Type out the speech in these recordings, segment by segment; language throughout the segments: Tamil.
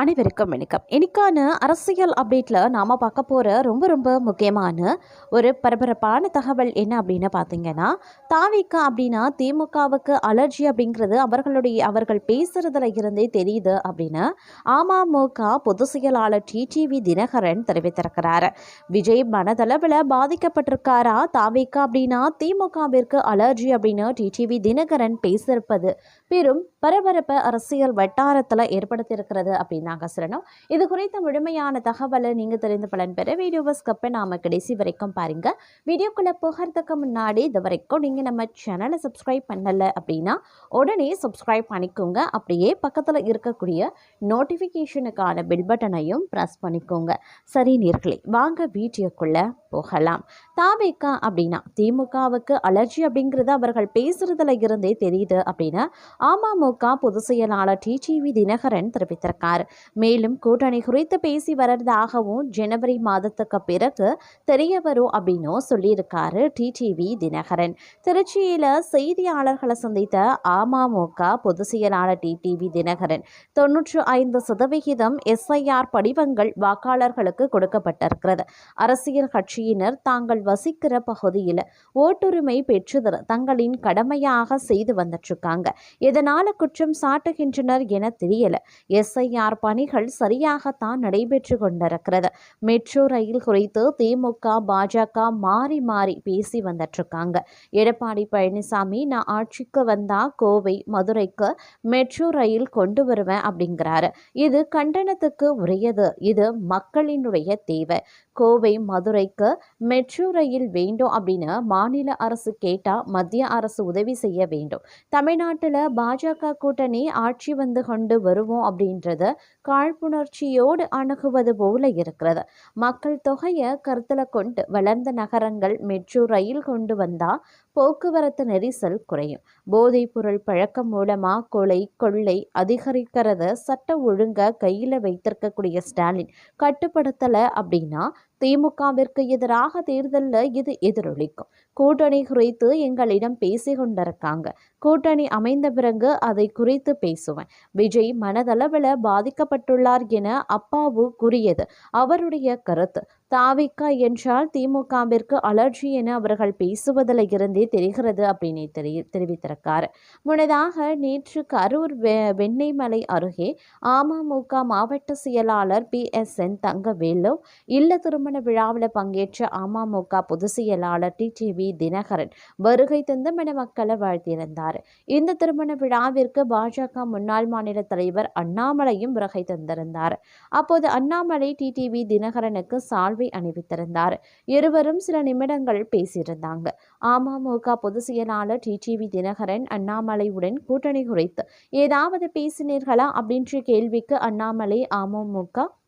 அனைவருக்கும் வணக்கம். இன்னைக்கான அரசியல் அப்டேட்டில் நாம் பார்க்க போகிற ரொம்ப ரொம்ப முக்கியமான ஒரு பரபரப்பான தகவல் என்ன அப்படின்னு பார்த்தீங்கன்னா தாவிக்க அப்படின்னா திமுகவுக்கு அலர்ஜி அப்படிங்கிறது அவர்களுடைய அவர்கள் பேசுகிறதுல இருந்தே தெரியுது அப்படின்னு அமமுக பொதுச் செயலாளர் டிடிவி தினகரன் தெரிவித்திருக்கிறாரு. விஜய் மனதளவில் பாதிக்கப்பட்டிருக்காரா? தாவிக்க அப்படின்னா திமுகவிற்கு அலர்ஜி அப்படின்னு டிடிவி தினகரன் பேசியிருப்பது பெரும் பரபரப்பை அரசியல் வட்டாரத்தில் ஏற்படுத்தியிருக்கிறது அப்படின்னாங்க சொல்லணும். இது குறித்த முழுமையான தகவலை நீங்கள் தெரிந்து பலன் பெற வீடியோவை ஸ்கப்பை நாம் கடைசி வரைக்கும் பாருங்கள் வீடியோக்குள்ளே போகிறதுக்கு முன்னாடி இது வரைக்கும் நீங்கள் நம்ம சேனலை சப்ஸ்கிரைப் பண்ணலை அப்படின்னா உடனே சப்ஸ்கிரைப் பண்ணிக்கோங்க. அப்படியே பக்கத்தில் இருக்கக்கூடிய நோட்டிஃபிகேஷனுக்கான பில் பட்டனையும் ப்ரெஸ் பண்ணிக்கோங்க. சரி நேர்களே வாங்க வீடியோக்குள்ளே போகலாம். தாவேக்கா அப்படின்னா திமுகவுக்கு அலர்ஜி அப்படிங்கிறது அவர்கள் பேசுறதுல இருந்தே தெரியுது அப்படின்னா அமமுக பொதுச் செயலாளர் டிடிவி தினகரன் தெரிவித்திருக்கார். மேலும் கூட்டணி குறித்து பேசி வர்றதாகவும் ஜனவரி மாதத்துக்கு பிறகு தெரிய வரும் அப்படின்னு சொல்லியிருக்காரு டிடிவி தினகரன். திருச்சியில் செய்தியாளர்களை சந்தித்த அமமுக பொதுச் செயலாளர் டிடிவி தினகரன் தொன்னூற்று ஐந்து சதவிகிதம் எஸ்ஐஆர் படிவங்கள் வாக்காளர்களுக்கு கொடுக்கப்பட்டிருக்கிறது. அரசியல் கட்சியினர் தாங்கள் வசிக்கிற பகுதியில் ஓட்டுரிமை பெற்று தங்களின் கடமையாக செய்து வந்துட்டுருக்காங்க எதனால குற்றம் சாட்டுகின்றனர் என தெரியல. எஸ்ஐஆர் பணிகள் சரியாகத்தான் நடைபெற்று கொண்டிருக்கிறது. மெட்ரோ ரயில் குறித்து திமுக பாஜக மாறி மாறி பேசி வந்துட்டுருக்காங்க. எடப்பாடி பழனிசாமி நான் ஆட்சிக்கு வந்தா கோவை மதுரைக்கு மெட்ரோ ரயில் கொண்டு வருவேன் அப்படிங்கிறாரு. இது கண்டனத்துக்கு உரியது. இது மக்களினுடைய தேவை. கோவை மதுரைக்கு மெட்ரோ ரயில் வேண்டும் அப்படின்னு மாநில அரசு கேட்டால் மத்திய அரசு உதவி செய்ய வேண்டும். தமிழ்நாட்டில் பாஜக கூட்டணி ஆட்சி வந்து கொண்டு வருவோம் அப்படின்றது காழ்ப்புணர்ச்சியோடு அணுகுவது போல இருக்கிறது. மக்கள் தொகையை கருத்தில் கொண்டு வளர்ந்த நகரங்கள் மெட்ரோ ரயில் கொண்டு வந்தால் போக்குவரத்து நெரிசல் குறையும். போதைப்பொருள் பழக்கம் மூலமாக கொலை கொள்ளை அதிகரிக்கிறத சட்ட ஒழுங்க கையில் வைத்திருக்கக்கூடிய ஸ்டாலின் கட்டுப்படுத்தலை அப்படின்னா திமுகவிற்கு எதிராக தேர்தலில் இது எதிரொலிக்கும். கூட்டணி குறித்து எங்களிடம் பேசி கொண்டிருக்காங்க. கூட்டணி அமைந்த பிறகு அதை குறித்து பேசுவேன். விஜய் மனதளவில் பாதிக்கப்பட்டுள்ளார் என அப்பாவு கூறியது. அவருடைய கருத்து தாவிக்கா என்றால் திமுகவிற்கு அலர்ஜி என அவர்கள் பேசுவதில் இருந்தே தெரிகிறது அப்படின்னு தெரி தெரிவித்திருக்கார். முன்னதாக நேற்று கரூர் வெ வெண்ணெய்மலை அருகே அமமுக மாவட்ட செயலாளர் பி எஸ் என் தங்கவேலு இல்ல திருமண விழாவில் பங்கேற்ற அமமுக பொதுச் செயலாளர் டி டிவி தினகரன் வருகை தந்து மணமக்களை வாழ்த்தியிருந்தார். இந்த திருமண விழாவிற்கு பாஜக முன்னாள் மாநில தலைவர் அண்ணாமலையும் வருகை தந்திருந்தார். அப்போது அண்ணாமலை டிடிவி தினகரனுக்கு சால்வ அணிவித்திருந்தார். இருவரும் சில நிமிடங்கள் பேசியிருந்தாங்க. அமமுக பொதுச் செயலாளர் டிடிவி தினகரன் அண்ணாமலையுடன் கூட்டணி குறித்து ஏதாவது பேசினீர்களா அப்படின்ற கேள்விக்கு அண்ணாமலை அமமுக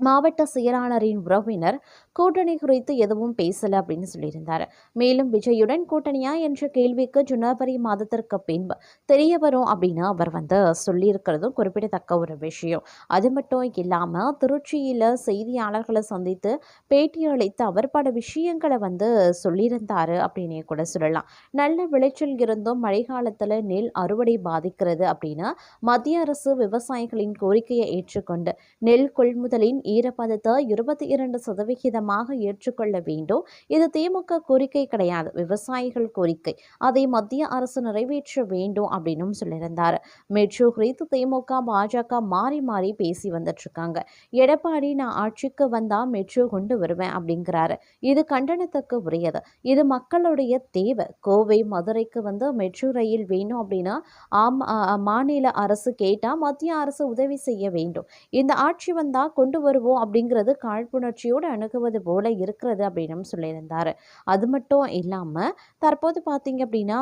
மாவட்ட செயலாளரின் உறவினர் கூட்டணி குறித்து எதுவும் பேசல அப்படின்னு சொல்லியிருந்தார். மேலும் விஜயுடன் கூட்டணியா என்ற கேள்விக்கு ஜனவரி மாதத்திற்கு பின்பு தெரிய வரும் அப்படின்னு அவர் வந்து சொல்லியிருக்கிறதும் குறிப்பிடத்தக்க ஒரு விஷயம். அது மட்டும் இல்லாமல் திருச்சியில் செய்தியாளர்களை சந்தித்து பேட்டியளித்து அவர் பல விஷயங்களை வந்து சொல்லியிருந்தார் அப்படின்னே கூட சொல்லலாம். நல்ல விளைச்சல் இருந்தும் மழை காலத்தில் நெல் அறுவடை பாதிக்கிறது அப்படின்னு மத்திய அரசு விவசாயிகளின் கோரிக்கையை ஏற்றுக்கொண்டு நெல் கொள்முதலின் ஈரப்பதத்தை இருபத்தி இரண்டு சதவிகிதமாக ஏற்றுக்கொள்ள வேண்டும். இது திமுக கோரிக்கை கிடையாது. விவசாயிகள் கோரிக்கை. அதை மத்திய அரசு நிறைவேற்ற வேண்டும் அப்படின்னு சொல்லியிருந்தார். மெட்ரோ குறித்து திமுக பாஜக மாறி மாறி பேசி வந்துட்டு இருக்காங்க எடப்பாடி நான் ஆட்சிக்கு வந்தா மெட்ரோ கொண்டு வருவேன் அப்படிங்கிறாரு. இது கண்டனத்துக்கு உரியது. இது மக்களுடைய தேவை. கோவை மதுரைக்கு வந்து மெட்ரோ ரயில் வேணும் அப்படின்னா ஆம் மாநில அரசு கேட்டால் மத்திய அரசு உதவி செய்ய வேண்டும். இந்த ஆட்சி வந்தால் கொண்டு வரும் வருவோம் அப்படிங்கிறது காழ்ப்புணர்ச்சியோடு அணுகுவது போல இருக்கிறது அப்படின்னு சொல்லியிருந்தார். அது மட்டும் இல்லாமல் தற்போது பார்த்தீங்க அப்படின்னா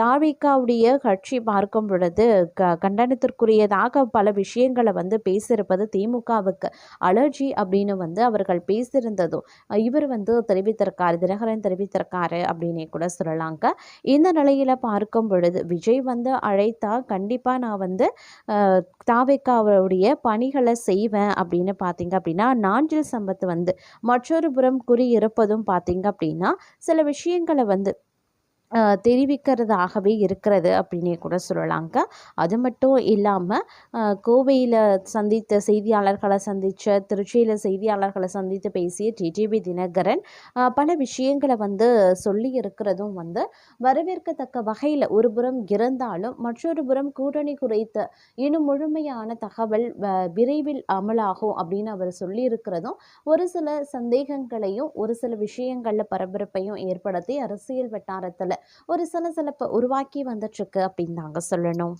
தாவிகாவுடைய கட்சி பார்க்கும் பொழுது க கண்டனத்திற்குரியதாக பல விஷயங்களை வந்து பேசியிருப்பது திமுகவுக்கு அலர்ஜி அப்படின்னு வந்து அவர்கள் பேசியிருந்ததும் இவர் வந்து தெரிவித்திருக்காரு தினகரன் தெரிவித்திருக்காரு அப்படின்னே கூட சொல்லலாங்க. இந்த நிலையில் பார்க்கும் பொழுது விஜய் வந்து அழைத்தா கண்டிப்பாக நான் வந்து தாவிக்காவுடைய பணிகளை செய்வேன் அப்படின்னு பார்த்தீங்க அப்படின்னா நாஞ்சில் சம்பத்து வந்து மற்றொரு புறம் குறி இருப்பதும் பார்த்தீங்க அப்படின்னா சில விஷயங்களை வந்து தெரிவிக்கிறதாகவே இருக்கிறது அப்படின்னே கூட சொல்லலாங்க. அது மட்டும் இல்லாமல் கோவையில் சந்தித்த செய்தியாளர்களை சந்தித்த திருச்சியில் செய்தியாளர்களை சந்தித்து பேசிய டிடிவி தினகரன் பல விஷயங்களை வந்து சொல்லி இருக்கிறதும் வந்து வரவேற்கத்தக்க வகையில் ஒரு புறம் இருந்தாலும் மற்றொரு புறம் கூட்டணி குறித்த இன்னும் முழுமையான தகவல் வ- விரைவில் அமலாகும் அப்படின்னு அவர் சொல்லியிருக்கிறதும் ஒரு சில சந்தேகங்களையும் ஒரு சில விஷயங்களில் பரபரப்பையும் ஏற்படுத்தி அரசியல் வட்டாரத்தில் ஒரு சலசலப்பை உருவாக்கி வந்துட்டுருக்கு அப்படின்னு தாங்க சொல்லணும்.